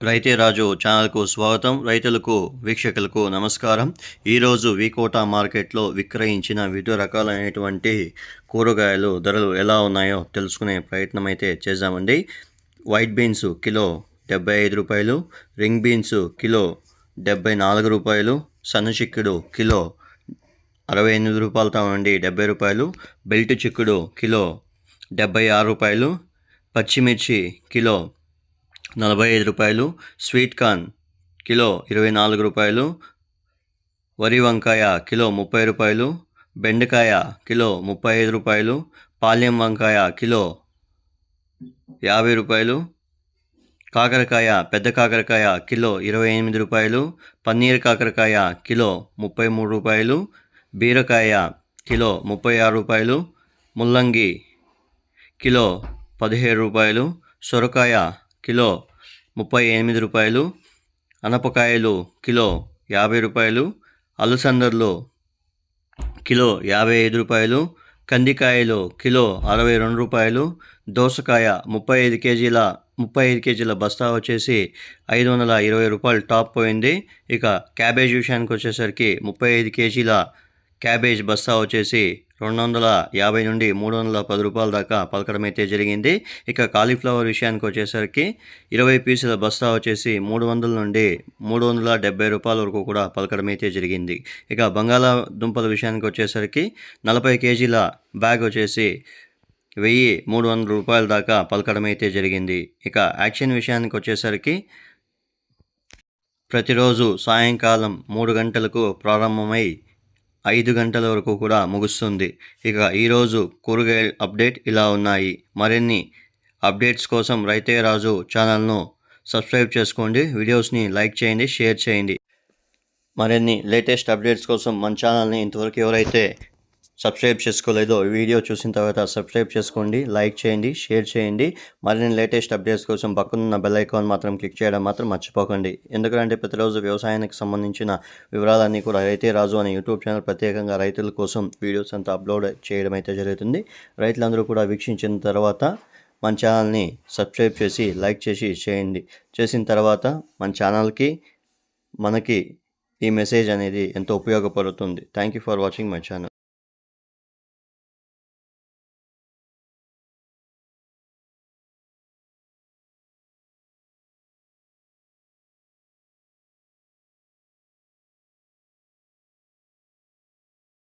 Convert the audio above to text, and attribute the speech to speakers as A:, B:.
A: రైతే రాజు ఛానల్కు స్వాగతం. రైతులకు వీక్షకులకు నమస్కారం. ఈరోజు వికోటా మార్కెట్లో విక్రయించిన వివిధ రకాలైనటువంటి కూరగాయలు ధరలు ఎలా ఉన్నాయో తెలుసుకునే ప్రయత్నం అయితే చేశామండి వైట్ బీన్స్ కిలో డెబ్బై ఐదు రూపాయలు రింగ్ బీన్స్ కిలో డెబ్బై నాలుగు రూపాయలు సన్న చిక్కుడు కిలో అరవై ఎనిమిది రూపాయలతో ఉండి డెబ్బై రూపాయలు బెల్ట్ చిక్కుడు కిలో డెబ్బై ఆరు రూపాయలు పచ్చిమిర్చి కిలో నలభై ఐదు రూపాయలు స్వీట్ కార్న్ కిలో ఇరవై నాలుగు రూపాయలు వరి వంకాయ కిలో ముప్పై రూపాయలు బెండకాయ కిలో ముప్పై ఐదు రూపాయలు పాలెం వంకాయ కిలో యాభై రూపాయలు కాకరకాయ పెద్ద కాకరకాయ కిలో ఇరవై ఎనిమిది రూపాయలు పన్నీర్ కాకరకాయ కిలో ముప్పై మూడు రూపాయలు బీరకాయ కిలో ముప్పై ఆరు రూపాయలు ముల్లంగి కిలో పదిహేడు రూపాయలు సొరకాయ కిలో ముప్పై ఎనిమిది రూపాయలు అనపకాయలు కిలో యాభై రూపాయలు అలసందర్లు కిలో యాభై ఐదు రూపాయలు కందికాయలు కిలో అరవై రెండు రూపాయలు దోసకాయ ముప్పై ఐదు కేజీల ముప్పై ఐదు కేజీల బస్తా వచ్చేసి ఐదు వందల ఇరవై రూపాయలు టాప్ పోయింది. ఇక క్యాబేజ్ విషయానికి వచ్చేసరికి ముప్పై ఐదు కేజీల క్యాబేజ్ బస్తా వచ్చేసి రెండు వందల యాభై నుండి మూడు వందల పది రూపాయల దాకా పలకడం అయితే జరిగింది. ఇక కాలీఫ్లవర్ విషయానికి వచ్చేసరికి ఇరవై పీసుల బస్తా వచ్చేసి మూడు వందల నుండి మూడు వందల డెబ్బై రూపాయల వరకు కూడా పలకడం అయితే జరిగింది. ఇక బంగాళాదుంపల విషయానికి వచ్చేసరికి నలభై కేజీల బ్యాగ్ వచ్చేసి వెయ్యి మూడు వందల రూపాయల దాకా పలకడం అయితే జరిగింది. ఇక యాక్షన్ విషయానికి వచ్చేసరికి ప్రతిరోజు సాయంకాలం మూడు గంటలకు ప్రారంభమై ఐదు గంటల వరకు కూడా ముగుస్తుంది. ఇక ఈరోజు కూరగాయల అప్డేట్ ఇలా ఉన్నాయి. మరిన్ని అప్డేట్స్ కోసం రైతే రాజు ఛానల్ను సబ్స్క్రైబ్ చేసుకోండి. వీడియోస్ని లైక్ చేయండి షేర్ చేయండి. మరిన్ని లేటెస్ట్ అప్డేట్స్ కోసం మన ఛానల్ని ఇంతవరకు ఎవరైతే సబ్స్క్రైబ్ చేసుకోలేదో. వీడియో చూసిన తర్వాత సబ్స్క్రైబ్ చేసుకోండి లైక్ చేయండి షేర్ చేయండి. మరిన్ని లేటెస్ట్ అప్డేట్స్ కోసం పక్కనున్న బెల్ ఐకాన్ మాత్రం క్లిక్ చేయడం మాత్రం మర్చిపోకండి. ఎందుకంటే ప్రతిరోజు వ్యవసాయానికి సంబంధించిన వివరాలన్నీ కూడా రైతే రాజు అనే యూట్యూబ్ ఛానల్ ప్రత్యేకంగా రైతుల కోసం వీడియోస్ అంతా అప్లోడ్ చేయడం అయితే జరుగుతుంది. రైతులందరూ కూడా వీక్షించిన తర్వాత మన ఛానల్ని సబ్స్క్రైబ్ చేసి లైక్ చేసి చేయండి. చేసిన తర్వాత మన ఛానల్కి మనకి ఈ మెసేజ్ అనేది ఎంతో ఉపయోగపడుతుంది. Thank you for watching my channel